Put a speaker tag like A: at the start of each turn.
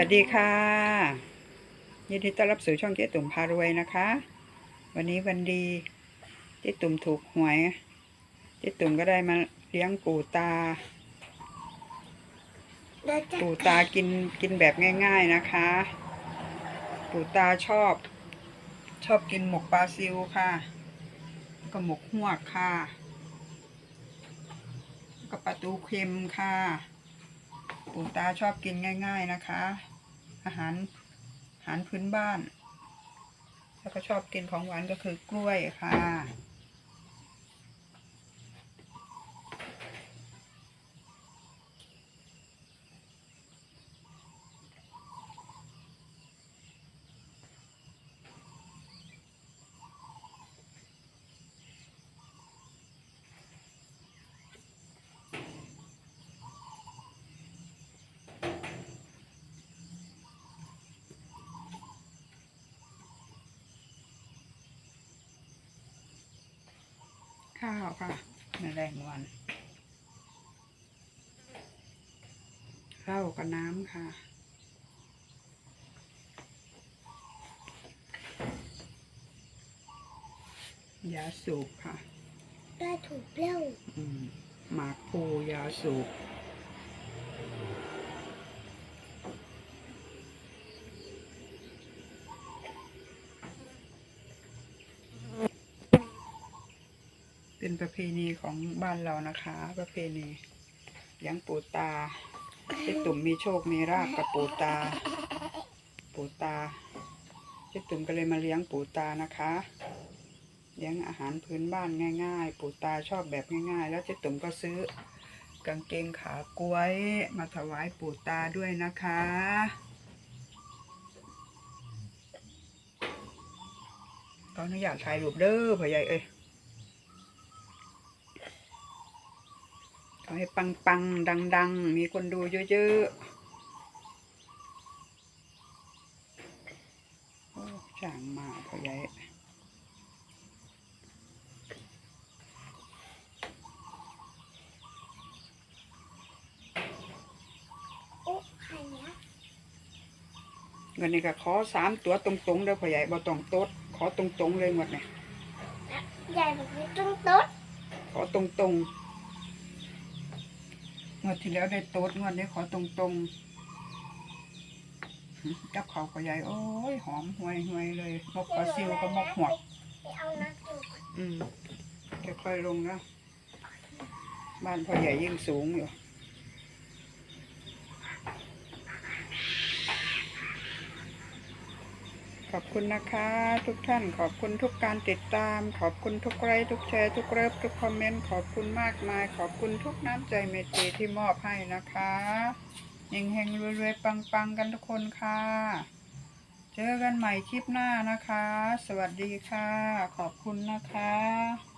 A: วัสดีค่ะ ยินดีต้อนรับสู่ช่องเจ๊ตุ่มพารวยนะคะ วันนี้วันดีเจ๊ตุ่มถูกหวยเจ๊ตุ่มก็ได้มาเลี้ยงปู่ตา ปู่ตากินกินแบบง่าย ๆนะคะ ปู่ตาชอบ ชอบกินหมกปลาซิวค่ะก็หมกหวกค่ะแล้วก็ปลาตูเค็มค่ะ ปู่ตาชอบกินง่าย ๆนะคะ อาหารอาหารพื้นบ้าน แล้วก็ชอบกินของหวานก็คือกล้วยค่ะ ข้าวค่ะในแรงวันข้าวกับน้ำค่ะ ยาสูบค่ะ
B: ได้ถูกเปรี้ยว
A: อืมหมากพลูยาสูบ เป็นประเพณีของบ้านเรานะคะ ประเพณีเลี้ยงปูตาเจ๊ตุ่มมีโชคมีราบกับปูตา ปูตาเจ๊ตุ่มก็เลยมาเลี้ยงปูตานะคะ เลี้ยงอาหารพื้นบ้านง่าย ๆ ปูตาชอบแบบง่าย ๆ แล้วเจ๊ตุ่มก็ซื้อกางเกงขากล้วยมาถวายปู่ตาด้วยนะคะขออนุญาตถ่ายรูปเด้อพ่อใหญ่เอ้ย อให้ปังๆดังๆมีคนดูเยอะๆโอ้ช่างมากพ่อใหญ่
B: โอ้ใครเนี้ย
A: เงินนี่ก็ขอสามตัวตรงๆเด้อพ่อใหญ่บ่ต้องโต๊ดขอตรงๆเลยหมดเนี่ย
B: ใหญ่แบบนี้ต้องโต๊ด
A: ขอตรงๆ งวดที่แล้วได้โต๊ดงวดนี้ขอตรงๆหึกับเขาวพ่อใหญ่โอ้ยหอมห่วยห่วยๆเลยมกปลาซิวก็มกหวก
B: ไปเอาน้ำจุก
A: อืมค่อยๆลงนะบ้านพ่อใหญ่ยิ่งสูงอยู่ ขอบคุณนะคะ ทุกท่านขอบคุณทุกการติดตาม ขอบคุณทุกไลค์ทุกแชร์ทุกเลิฟทุกคอมเมนต์ขอบคุณมากมาย ขอบคุณทุกน้ำใจเมตตีที่มอบให้นะคะเฮงเฮงรวยๆปังๆกันทุกคนค่ะ เจอกันใหม่คลิปหน้านะคะ สวัสดีค่ะ ขอบคุณนะคะ